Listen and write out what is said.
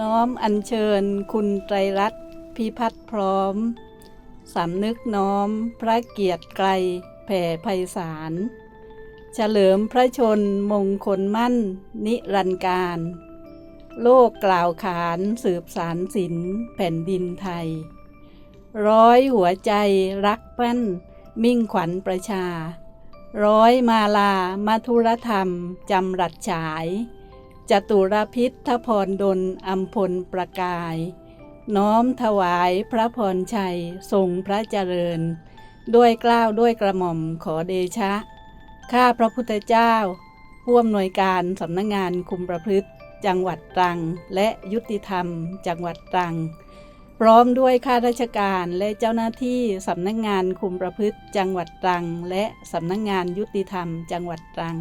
น้อมอัญเชิญคุณไตรรัตน์พิพัฒน์พร้อม สำนึกน้อมพระเกียรติไกรแผ่ไพศาล เฉลิมพระชนมงคลมั่น นิรันดร์การ โลกกล่าวขานสืบสารศิลแผ่นดินไทย ร้อยหัวใจรักแป้น มิ่งขวัญประชา ร้อยมาลามาธุรธรรมจำรัดฉาย จตุรพิษทพรดลอัมพลประกาย น้อมถวายพระพรชัยทรงพระเจริญ ด้วยกล้าวด้วยกระหม่อมขอเดชะ ข้าพระพุทธเจ้า ผู้อำนวยการสำนักงงานคุมประพฤติ จังหวัดตรัง และยุติธรรม จังหวัดตรัง พร้อมด้วยข้าราชการและเจ้าหน้าที่สำนักงงานคุมประพฤติ จังหวัดตรัง และสำนักงงานยุติธรรม จังหวัดตรัง